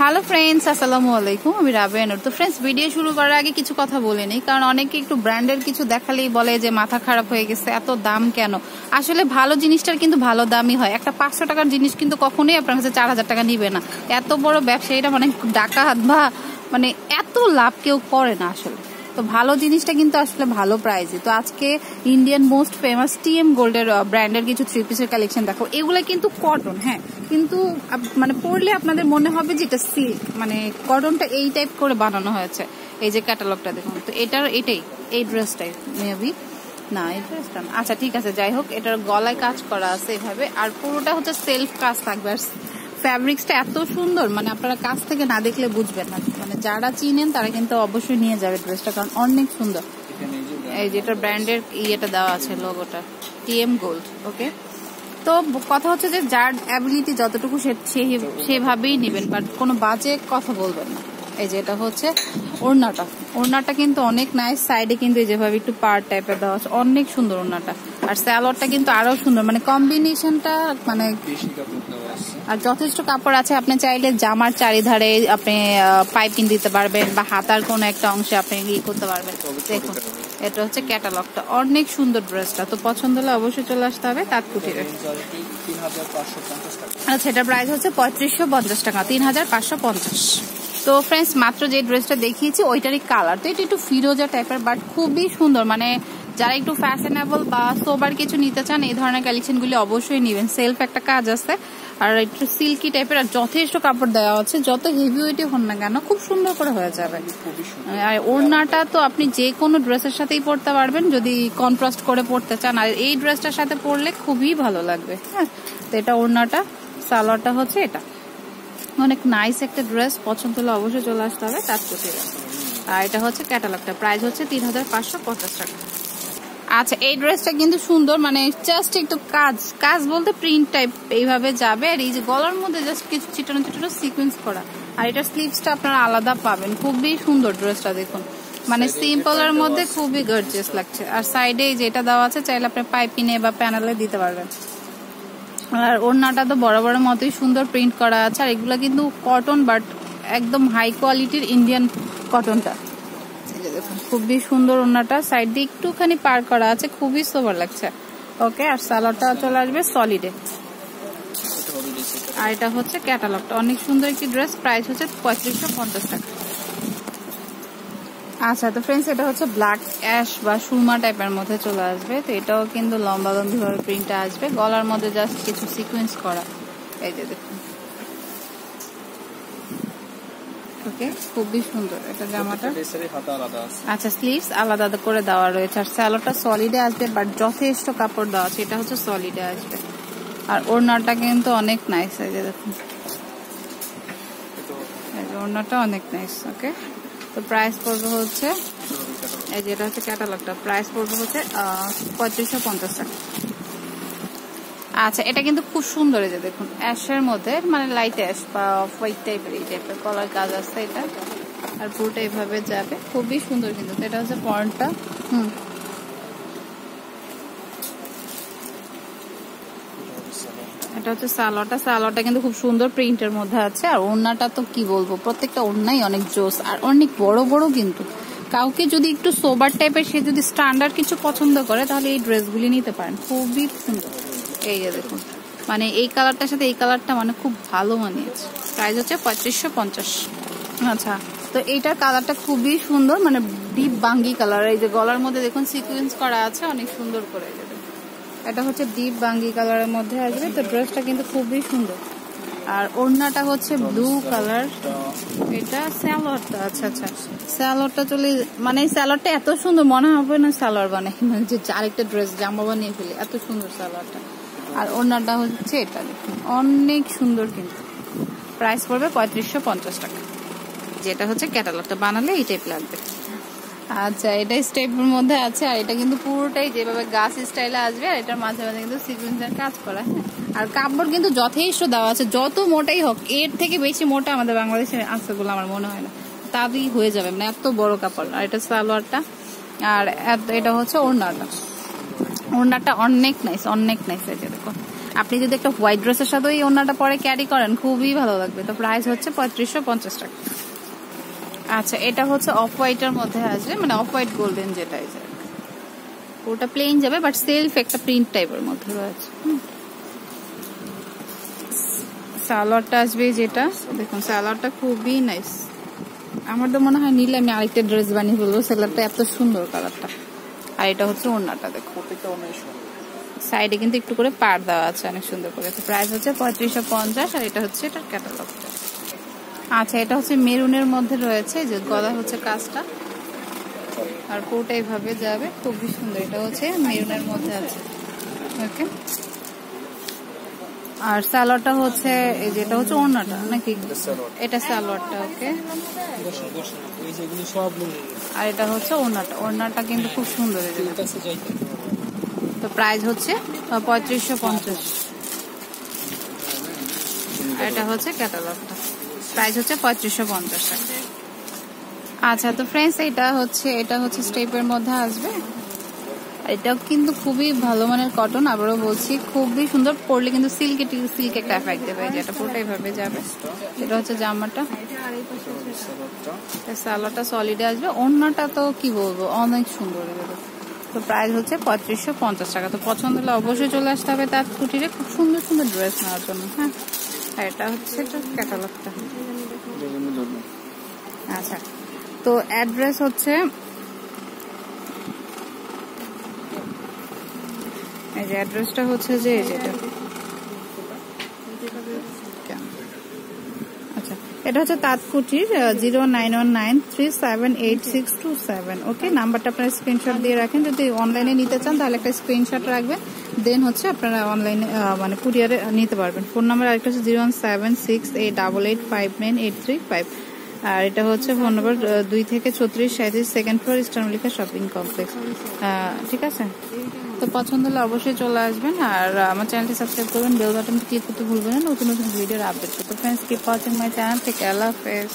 Hello friends আসসালামু আলাইকুম আমি রাবেনুর তো ফ্রেন্ডস ভিডিও শুরু করার আগে কিছু কথা বলে নিই, কারণ অনেকে একটু ব্র্যান্ডের কিছু দেখালেই বলে যে মাথা খারাপ হয়ে গেছে, এত দাম কেন? আসলে ভালো জিনিসটার কিন্তু ভালো দামই হয়। একটা পাঁচশো টাকার জিনিস কিন্তু কখনোই আপনার কাছে চার হাজার টাকা নিবে না। এত বড় ব্যবসায়ীরা মানে ডাকাত বা মানে এত লাভ কেউ করে না আসলে। তো ভালো জিনিসটা কিন্তু আসলে ভালো প্রাইজে তো আজকে ইন্ডিয়ান মোস্ট ফেমাস টিএম গোল্ডের ব্র্যান্ডের কিছু থ্রি পিসের কালেকশন দেখো। এগুলো কিন্তু কটন হ্যাঁ। কিন্তু মানে পড়লে আপনাদের মনে হবে যে এটা সিল্ক মানে কটনটা এই টাইপ করে বানানো হয়েছে। এই যে ক্যাটালগটা দেখুন। তো এটার, এটাই, এই ড্রেসটাই মেবি না, এই ড্রেসটা আচ্ছা ঠিক আছে, যাই হোক, এটার গলায় কাজ করা আছে এভাবে। আর পুরোটা হচ্ছে সেলফ কাজ থাকবে। আর ফ্যাব্রিক্সটা এত সুন্দর মানে আপনারা কাছ থেকে না দেখলে বুঝবেন না। মানে যারা চিনেন, তারা কিন্তু অবশ্যই নিয়ে যাবে ড্রেসটা কারণ অনেক সুন্দর। এই যেটা ব্র্যান্ডের ইয়েটা দেওয়া আছে লোগোটা টিএম গোল্ড ওকে তো কথা হচ্ছে যে যার অ্যাবিলিটি যতটুকু সেভাবেই নেবেন বাট কোনো বাজে কথা বলবেন না। এই যে এটা হচ্ছে ওড়নাটা। ওড়নাটা কিন্তু অনেক নাইস সাইডে কিন্তু এই যেভাবে একটু পার টাইপের দেওয়া আছে অনেক সুন্দর ওড়নাটা। আর স্যালোয়ারটা কিন্তু আরও সুন্দর মানে কম্বিনেশনটা মানে আর যথেষ্ট কাপড় আছে আপনি চাইলে জামার চারিধারে আপনি পাইপিং দিতে পারবেন বা হাতার কোনো একটা অংশে আপনি ই করতে পারবেন। দেখুন এটা হচ্ছে ক্যাটালগটা অনেক সুন্দর ড্রেসটা তো পছন্দ হলে অবশ্যই চলে আসতে হবে তাঁত কুটিরে রেঞ্জারটি তিন হাজার পাঁচশো পঞ্চাশ টাকা। আচ্ছা এটার প্রাইস হচ্ছে পঁয়ত্রিশশো পঞ্চাশ টাকা তিন হাজার পাঁচশো পঞ্চাশ। তো ফ্রেন্ডস মাত্র যে ড্রেসটা দেখিয়েছি ওইটারই কালার তো এটা একটু ফিরোজা টাইপের বাট খুবই সুন্দর। মানে যারা একটু ফ্যাশনেবল বা সোবার কিছু নিতে চান এই ধরনের কালেকশনগুলি অবশ্যই নেবেন। সেলফ একটা কাজ আছে। আর একটু সিল্কি টাইপের আর যথেষ্ট কাপড় দেওয়া আছে। যত হেভি ওয়েটই হন না কেন খুব সুন্দর করে হয়ে যাবে। আর ওড়নাটা তো আপনি যে কোনো ড্রেসের সাথেই পরতে পারবেন যদি কন্ট্রাস্ট করে পরতে চান। আর এই ড্রেসটার সাথে পরলে খুবই ভালো লাগবে। হ্যাঁ তো এটা ওড়নাটা সালোয়ারটা হচ্ছে এটা। অনেক নাইস একটা ড্রেস পছন্দ হলে অবশ্যই চলে আসতে হবে তার প্রতি আর এটা হচ্ছে ক্যাটালগটা প্রাইস হচ্ছে তিন হাজার পাঁচশো পঞ্চাশ টাকা। আচ্ছা এই ড্রেসটা কিন্তু সুন্দর মানে জাস্ট একটু কাজ কাজ বলতে প্রিন্ট টাইপ এইভাবে যাবে। আর এই যে গলার মধ্যে জাস্ট কিছু চিটানো চিটানো সিকোয়েন্স করা। আর এটার স্লিভসটা আপনারা আলাদা পাবেন। খুবই সুন্দর ড্রেসটা দেখুন। মানে সিম্পলের মধ্যে খুবই গর্জিয়াস লাগছে। আর সাইডে যেটা দেওয়া আছে চাইলে আপনি পাইপিনে বা প্যানেলে দিতে পারবেন। আর ওড়নাটা তো বড় বড় মতোই সুন্দর প্রিন্ট করা আছে, আর এগুলো কিন্তু কটন বাট একদম হাই কোয়ালিটির ইন্ডিয়ান কটনটা খুবই সুন্দর ওড়নাটা সাইড দিয়ে একটুখানি পার করা আছে, খুবই সোবার লাগছে। ওকে আর সালোয়ারটা চলে আসবে সলিডে আর এটা হচ্ছে ক্যাটালগটা অনেক সুন্দর একটি ড্রেস প্রাইস হচ্ছে পঁয়ত্রিশশো পঞ্চাশ টাকা। আচ্ছা তো ফ্রেন্ডস এটা হচ্ছে ব্ল্যাক অ্যাশ বা সুরমা টাইপের মধ্যে চলে আসবে। তো এটাও কিন্তু লম্বা লম্বি ভাবে প্রিন্টটা আসবে। গলার মধ্যে জাস্ট কিছু সিকোয়েন্স করা। এই যে দেখুন। ওকে খুবই সুন্দর। এটা জামাটা। আচ্ছা স্লিভস আলাদা আলাদা করে দেওয়া রয়েছে। আর স্যালোটা সলিডে আসবে বাট যথেষ্ট কাপড় দেওয়া আছে। এটা হচ্ছে সলিডে আসবে। আর ওড়নাটা কিন্তু অনেক নাইস এই যে দেখুন। ওড়নাটা অনেক নাইস ওকে তো প্রাইস পড়বে হচ্ছে, এই যে এটা হচ্ছে ক্যাটালগটা প্রাইস পড়বে হচ্ছে পঁয়ত্রিশশো পঞ্চাশ টাকা। আচ্ছা এটা কিন্তু খুব সুন্দর এই যে দেখুন অ্যাশের মধ্যে মানে লাইট অ্যাশ বা হোয়াইট টাইপের এই টাইপের কলার গাছ আছে এটা, আর পুরোটা এভাবে যাবে, খুবই সুন্দর কিন্তু। এটা হচ্ছে পয়েন্টটা হুম। এটা হচ্ছে সালোয়ারটা সালোয়ারটা কিন্তু খুব সুন্দর প্রিন্টের মধ্যে আছে। আর ওড়নাটা তো কি বলব, প্রত্যেকটা ওড়নাই অনেক জোস আর অনেক বড় বড় কিন্তু। কাউকে যদি একটু সোবার টাইপের, সে যদি স্ট্যান্ডার্ড কিছু পছন্দ করে, তাহলে এই ড্রেসগুলি নিতে পারেন। খুবই সুন্দর। এই যে দেখুন মানে এই কালারটার সাথে এই কালারটা মানে খুব ভালো মানিয়েছে। প্রাইস হচ্ছে পঁয়ত্রিশশো পঞ্চাশ। আচ্ছা তো এইটার কালারটা খুবই সুন্দর মানে ডিপ বাঙ্গি কালার। এই যে গলার মধ্যে দেখুন সিকুয়েন্স করা আছে, অনেক সুন্দর করে। এটা হচ্ছে ডিপ বাঙ্গি কালারের মধ্যে আসবে। তো ড্রেসটা কিন্তু খুবই সুন্দর। আর ওড়নাটা হচ্ছে ব্লু কালার এটা স্যালোয়ারটা আচ্ছা আচ্ছা। স্যালোয়ারটা চলে মানে স্যালোয়ারটা এত সুন্দর, মনে হবে না স্যালোয়ার মানে যে আরেকটা ড্রেস জামা বানিয়ে ফেলি, এত সুন্দর স্যালোয়ারটা আর ওড়নাটা হচ্ছে এটা। দেখুন অনেক সুন্দর কিন্তু। প্রাইস পড়বে পঁয়ত্রিশশো পঞ্চাশ টাকা। যেটা হচ্ছে ক্যাটালগটা বানালে এই টাইপ লাগবে। আচ্ছা এটা স্টেপের মধ্যে আছে আর এটা কিন্তু পুরোটাই যেভাবে গাছ স্টাইলে আসবে আর এটার মাঝে মাঝে কিন্তু সিকুয়েন্সের কাজ করা আর কাপড় কিন্তু যথেষ্ট দেওয়া আছে, যত মোটাই হোক, এর থেকে বেশি মোটা আমাদের বাংলাদেশে আছে বলে আমার মনে হয় না। তাতেই হয়ে যাবে মানে এত বড় কাপড়। আর এটা সালোয়ারটা, আর এটা হচ্ছে ওড়নাটা। ওড়নাটা অনেক নাইস অনেক নাইস এটা দেখো। আপনি যদি একটা হোয়াইট ড্রেসের সাথে এই ওনাটা পরে ক্যারি করেন, খুবই ভালো লাগবে। তো প্রাইস হচ্ছে পঁয়ত্রিশশো পঞ্চাশ টাকা। আচ্ছা এটা হচ্ছে অফ হোয়াইটের মধ্যে আসবে মানে অফ হোয়াইট গোল্ডেন যেটা যে। ওটা প্লেন যাবে বাট সেলফ একটা প্রিন্ট টাইপের মধ্যে রয়েছে। হুম। সালোয়ারটা আসবে যেটা। দেখুন সালোয়ারটা খুবই নাইস আমার তো মনে হয় নিলে আমি আরেকটা ড্রেস বানিয়ে ফেলব সেলারটা এত সুন্দর কালারটা আর এটা হচ্ছে ওড়নাটা দেখো প্রত্যেকটা অনেক সুন্দর। সাইডে কিন্তু একটু করে পার দেওয়া আছে অনেক সুন্দর করে। তো প্রাইস হচ্ছে পঁয়ত্রিশশো পঞ্চাশ আর এটা হচ্ছে এটার ক্যাটালগটা আচ্ছা এটা হচ্ছে মেরুনের মধ্যে রয়েছে যে গলা হচ্ছে কাজটা। আর কোটা এইভাবে যাবে খুবই সুন্দর, এটা হচ্ছে মেরুনের মধ্যে আছে। ওকে। আর সালোয়ারটা হচ্ছে, এই যেটা হচ্ছে ওড়নাটা, নাকি। এটা সালোয়ারটা, ওকে। আর এটা হচ্ছে ওড়নাটা ওড়নাটা কিন্তু খুব সুন্দর তো প্রাইস হচ্ছে, পঁয়ত্রিশশো পঞ্চাশ। এটা হচ্ছে ক্যাটালগটা। প্রাইস হচ্ছে পঁয়ত্রিশশো পঞ্চাশ টাকা। আচ্ছা তো ফ্রেন্ডস এটা হচ্ছে এটা হচ্ছে স্টেপের মধ্যে আসবে। এটাও কিন্তু খুবই ভালো মানের কটন আবারও বলছি, খুবই সুন্দর। পরলে কিন্তু সিল্কে সিল্ক একটা এফেক্ট দেবে যেটা পুরোটাই ভাবে যাবে। এটা হচ্ছে জামাটা। সালোয়ারটা সলিডে আসবে। অন্যটা তো কি বলব, অনেক সুন্দর তো প্রাইস হচ্ছে পঁয়ত্রিশশো পঞ্চাশ টাকা। তো পছন্দ হলে অবশ্যই চলে আসতে হবে তার কুটিরে। খুব সুন্দর সুন্দর ড্রেস নেওয়ার জন্য হ্যাঁ। এটা হচ্ছে ক্যাটালগটা আচ্ছা তো অ্যাড্রেস হচ্ছে এই যে অ্যাড্রেসটা হচ্ছে যে যেটা আচ্ছা এটা হচ্ছে তাঁতকুটির zero nine one nine three seven eight six two seven, okay? নাম্বারটা আপনারা স্ক্রিনশট দিয়ে রাখেন। যদি অনলাইনে নিতে চান, তাহলে একটা স্ক্রিনশট রাখবেন। দেন হচ্ছে আপনারা অনলাইনে মানে কুরিয়ারে নিতে পারবেন। ফোন নাম্বার আরেকটা হচ্ছে zero one seven six eight double eight five nine eight three five. আর এটা হচ্ছে ফোন নাম্বার দুই থেকে ছত্রিশ সাঁত্রিশ সেকেন্ড ফ্লোর ইস্টার্নলিকা শপিং কমপ্লেক্স ঠিক আছে? তো পছন্দ হলে অবশ্যই চলে আসবেন। আর আমার চ্যানেলটি সাবস্ক্রাইব করবেন বেল বাটন ক্লিক করতে ভুলবেন না, নতুন নতুন ভিডিওর আপডেট তো friends keep watching my channel থেকে আল্লাহ হাফেজ